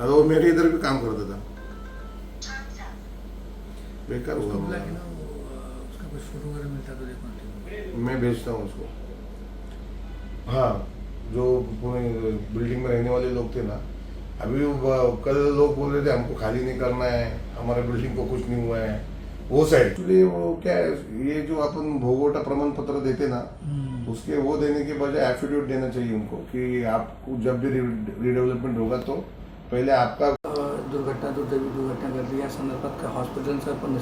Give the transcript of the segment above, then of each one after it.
दादा वो मेरे इधर भी काम करता था। बेकार हुआ उसका तो मैं भेजता हूँ उसको। हाँ जो बिल्डिंग में रहने वाले लोग थे ना अभी कल लोग बोल रहे थे हमको खाली नहीं करना है हमारे बिल्डिंग को कुछ नहीं हुआ है। वो साइड एक्चुअली वो क्या है ये जो अपन भोगोटा प्रमाण पत्र देते ना हम्म। उसके वो देने के बजाय एफिडेविट देना चाहिए उनको कि आपको जब भी रिडेवलपमेंट होगा तो पहले आपका दुर्घटना दुर्दैवी दुर्घटना घडली या संदर्भात हॉस्पिटलचं पण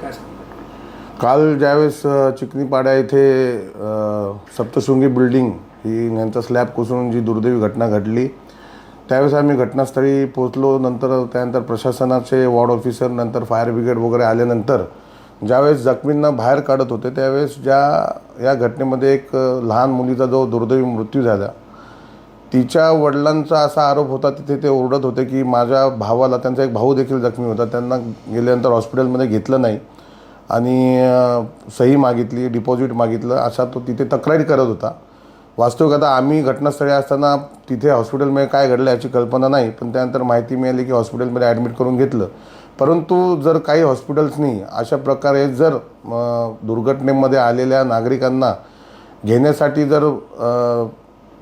काय सांगतात काल ज्यावेळेस चिकनीपाड्या इथे अ, सप्तशृंगी बिल्डिंग ही यांचा स्लॅब कोसळून जी दुर्दैवी घटना घडली त्यावेळेस आम्ही घटनास्थळी पोहोचलो. नंतर त्यानंतर प्रशासनाचे वॉर्ड ऑफिसर नंतर फायर ब्रिगेड वगैरे आल्यानंतर ज्यावेळेस जखमींना बाहेर काढत होते त्यावेळेस ज्या या घटनेमध्ये एक लहान मुलीचा जो दुर्दैवी मृत्यू झाला तिच्या वडिलांचा असा आरोप होता तिथे ते ओरडत होते की माझ्या भावाला त्यांचा एक भाऊ देखील जखमी होता त्यांना गेल्यानंतर हॉस्पिटलमध्ये घेतलं नाही. आणि सही मागितली डिपॉझिट मागितलं असा तो तिथे तक्रारी करत होता. वास्तविक आता आम्ही घटनास्थळी असताना तिथे हॉस्पिटलमध्ये काय घडलं याची कल्पना नाही पण त्यानंतर माहिती मिळाली की हॉस्पिटलमध्ये ॲडमिट करून घेतलं. परंतु जर काही हॉस्पिटल्सनी अशा प्रकारे जर दुर्घटनेमध्ये आलेल्या नागरिकांना घेण्यासाठी जर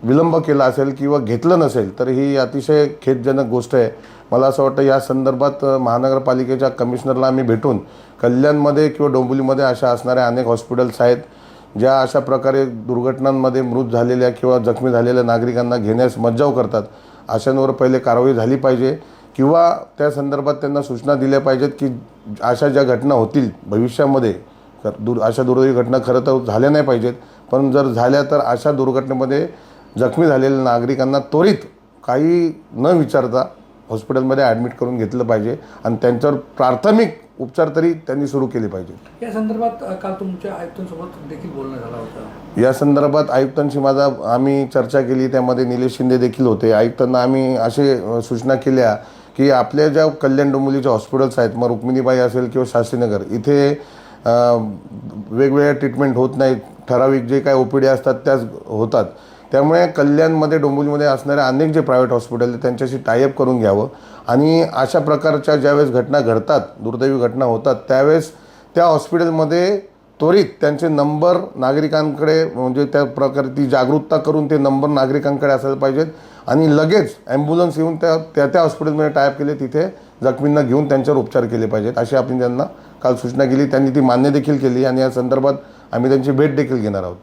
विलंब केला असेल किंवा घेतलं नसेल तर ही अतिशय खेदजनक गोष्ट आहे. मला असं वाटतं या संदर्भात महानगरपालिकेच्या कमिशनरला आम्ही भेटून कल्याणमध्ये किंवा डोंबिवलीमध्ये अशा असणाऱ्या अनेक हॉस्पिटल्स आहेत ज्या अशा प्रकारे दुर्घटनांमध्ये मृत झालेल्या किंवा जखमी झालेल्या नागरिकांना घेण्यास मज्जाव करतात. अशांवर पहिले कारवाई झाली पाहिजे किंवा त्या संदर्भात त्यांना सूचना दिल्या पाहिजेत की अशा ज्या घटना होतील भविष्यामध्ये तर अशा दुर्दैवी घटना खरं तर झाल्या नाही पाहिजेत पण जर झाल्या तर अशा दुर्घटनेमध्ये जखमी झालेल्या नागरिकांना त्वरित काही न विचारता हॉस्पिटलमध्ये ॲडमिट करून घेतलं पाहिजे आणि त्यांच्यावर प्राथमिक उपचार तरी त्यांनी सुरू केले पाहिजेत या संदर्भात काल तुमच्या आयुक्तांसोबत देखील बोलणं झालं होतं. या संदर्भात आयुक्तांशी माझा आम्ही चर्चा केली त्यामध्ये निलेश शिंदे देखील होते. आयुक्तांना आम्ही असे सूचना केल्या की आपल्या ज्या कल्याण डोंबिवलीच्या हॉस्पिटल्स आहेत मग रुक्मिणीबाई असेल किंवा शास्त्रीनगर इथे वेगवेगळ्या ट्रीटमेंट होत नाहीत. ठराविक जे काय ओ पी डी असतात त्याच होतात. त्यामुळे कल्याणमध्ये डोंबिवलीमध्ये असणाऱ्या अनेक जे प्रायव्हेट हॉस्पिटल आहेत त्यांच्याशी टायअप करून घ्यावं. आणि अशा प्रकारच्या ज्यावेळेस घटना घडतात दुर्दैवी घटना होतात त्यावेळेस त्या हॉस्पिटलमध्ये त्वरित त्यांचे नंबर नागरिकांकडे म्हणजे त्या प्रकारे ती जागरूकता करून ते नंबर नागरिकांकडे असायला पाहिजेत. आणि लगेच ॲम्ब्युलन्स येऊन त्या त्या त्या हॉस्पिटलमध्ये टायप केले तिथे जखमींना घेऊन त्यांच्यावर उपचार केले पाहिजेत. अशी आपण त्यांना काल सूचना केली. त्यांनी ती मान्य देखील केली. आणि या संदर्भात आम्ही त्यांची भेट देखील घेणार आहोत.